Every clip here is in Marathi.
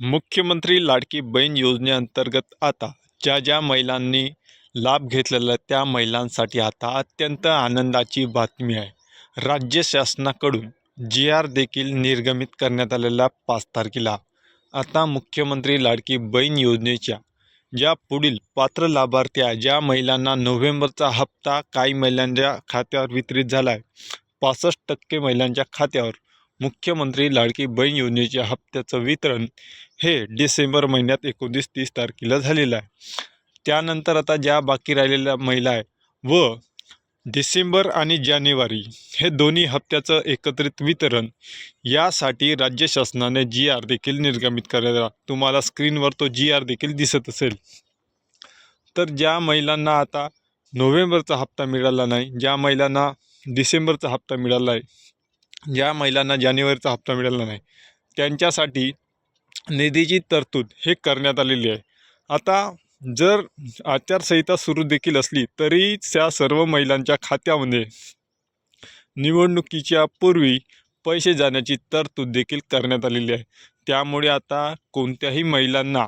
मुख्यमंत्री लाडकी बहीण योजनेअंतर्गत आता ज्या ज्या महिलांनी लाभ घेतलेला आहे, त्या महिलांसाठी आता अत्यंत आनंदाची बातमी आहे. राज्य शासनाकडून जी आर देखील निर्गमित करण्यात आलेला पाच तारखेला आता मुख्यमंत्री लाडकी बहीण योजनेच्या ज्या पुढील पात्र लाभार्थी आहे ज्या महिलांना नोव्हेंबरचा हप्ता काही महिलांच्या खात्यावर वितरित झाला आहे पासष्ट टक्के महिलांच्या खात्यावर मुख्यमंत्री लाडकी बहीण योजनेच्या हप्त्याचं वितरण हे डिसेंबर महिन्यात एकोणीस तीस तारखेला झालेलं आहे. त्यानंतर आता ज्या बाकी राहिलेल्या महिला आहे व डिसेंबर आणि जानेवारी हे दोन्ही हप्त्याचं एकत्रित वितरण यासाठी राज्य शासनाने जी आर देखील निर्गमित करायला तुम्हाला स्क्रीनवर तो जी आर देखील दिसत असेल. तर ज्या महिलांना आता नोव्हेंबरचा हप्ता मिळाला नाही ज्या महिलांना डिसेंबरचा हप्ता मिळाला आहे ज्या महिलांना जानेवारीचा हप्ता मिळाला नाही त्यांच्यासाठी निधीची तरतूद हे करण्यात आलेली आहे. आता जर आचारसंहिता सुरू देखील असली तरी त्या सर्व महिलांच्या खात्यामध्ये निवडणुकीच्या पूर्वी पैसे जाण्याची तरतूद देखील करण्यात आलेली आहे. त्यामुळे आता कोणत्याही महिलांना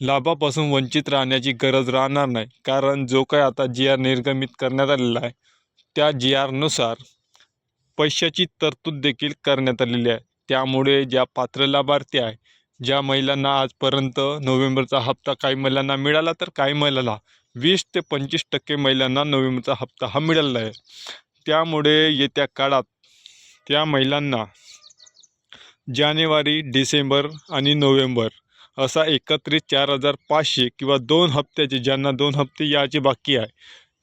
लाभापासून वंचित राहण्याची गरज राहणार नाही. कारण जो काय आता जी आर निर्गमित करण्यात आलेला आहे त्या जी आरनुसार पैशाची तरतूद देखील करण्यात आलेली आहे. त्यामुळे ज्या पात्र लाभार्थी आहे ज्या महिलांना आजपर्यंत नोव्हेंबरचा हप्ता काही महिलांना मिळाला तर काही महिलाला वीस ते पंचवीस टक्के महिलांना नोव्हेंबरचा हप्ता हा मिळालेला आहे. त्यामुळे येत्या काळात त्या महिलांना जानेवारी डिसेंबर आणि नोव्हेंबर असा एकत्रित चार हजार पाचशे किंवा दोन हप्त्याचे ज्यांना दोन हप्ते याचे बाकी आहे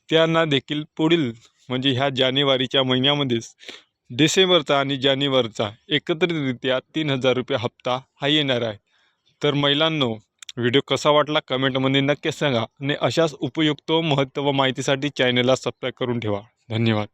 त्यांना देखील पुढील म्हणजे ह्या जानेवारीच्या महिन्यामध्येच डिसेंबरचा आणि जानेवारीचा एकत्रितरित्या तीन हजार रुपये हप्ता हा येणार आहे. तर महिलांनो व्हिडिओ कसा वाटला कमेंटमध्ये नक्की सांगा आणि अशाच उपयुक्त महत्त्व माहितीसाठी चॅनलला सबस्क्राईब करून ठेवा. धन्यवाद.